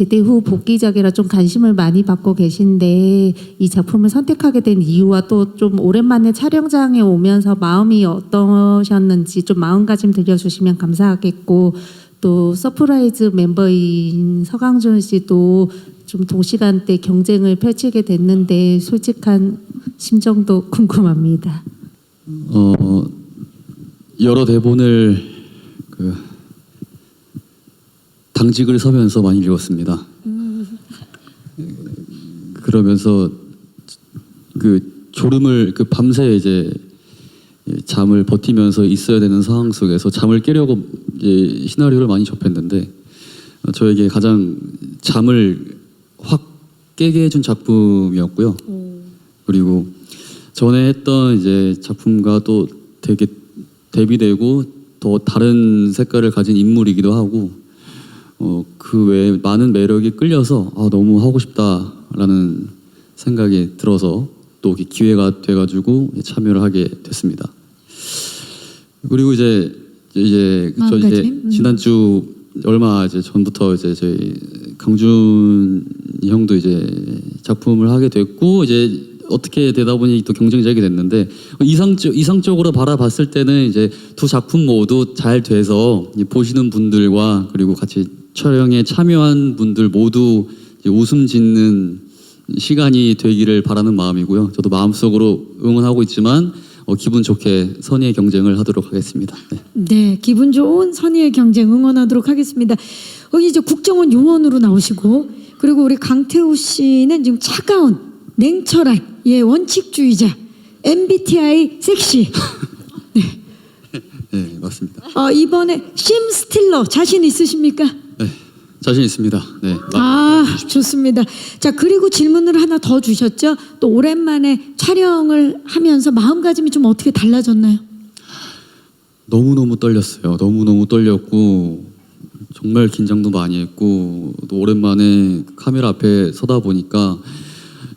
제대 후 복귀작이라 좀 관심을 많이 받고 계신데 이 작품을 선택하게 된 이유와 또 좀 오랜만에 촬영장에 오면서 마음이 어떠셨는지 좀 마음가짐 들려주시면 감사하겠고 또 서프라이즈 멤버인 서강준 씨도 좀 동시간대 경쟁을 펼치게 됐는데 솔직한 심정도 궁금합니다. 어, 여러 대본을 그 당직을 서면서 많이 읽었습니다. 그러면서 그 졸음을 그 밤새 이제 잠을 버티면서 있어야 되는 상황 속에서 잠을 깨려고 이제 시나리오를 많이 접했는데 어, 저에게 가장 잠을 확 깨게 해준 작품이었고요. 그리고 전에 했던 이제 작품과 또 되게 대비되고 더 다른 색깔을 가진 인물이기도 하고 어, 그 외에 많은 매력이 끌려서 아, 너무 하고 싶다라는 생각이 들어서 또 기회가 돼가지고 참여를 하게 됐습니다. 그리고 이제 이제 저 이제? 음. 지난주 얼마 이제 전부터 이제 저희 강준 형도 이제 작품을 하게 됐고 이제 어떻게 되다 보니 또 경쟁자게 됐는데 이상적 이상적으로 바라봤을 때는 이제 두 작품 모두 잘 돼서 보시는 분들과 그리고 같이 촬영에 참여한 분들 모두 웃음 짓는 시간이 되기를 바라는 마음이고요. 저도 마음속으로 응원하고 있지만 어, 기분 좋게 선의의 경쟁을 하도록 하겠습니다. 네. 네, 기분 좋은 선의의 경쟁 응원하도록 하겠습니다. 여기 이제 국정원 요원으로 나오시고 그리고 우리 강태우 씨는 지금 차가운 냉철한 예 원칙주의자 MBTI 섹시. 네, 맞습니다. 어, 이번에 심 스틸러 자신 있으십니까? 네, 자신 있습니다. 네, 마- 아 좋습니다. 자 그리고 질문을 하나 더 주셨죠. 또 오랜만에 촬영을 하면서 마음가짐이 좀 어떻게 달라졌나요? 너무 너무 떨렸어요. 너무 너무 떨렸고 정말 긴장도 많이 했고 또 오랜만에 카메라 앞에 서다 보니까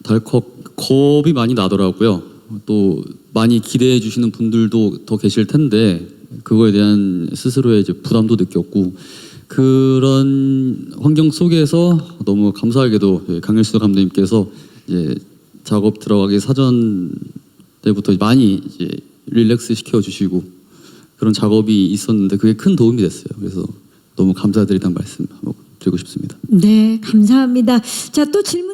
덜컥 겁이 많이 나더라고요. 또 많이 기대해 주시는 분들도 더 계실 텐데 그거에 대한 스스로의 이제 부담도 느꼈고 그런 환경 속에서 너무 감사하게도 예, 강일수 감독님께서 이제 작업 들어가기 사전 때부터 많이 이제 릴렉스 시켜 주시고 그런 작업이 있었는데 그게 큰 도움이 됐어요. 그래서 너무 감사드리다는 말씀 드리고 싶습니다. 네 감사합니다. 자 또 질문.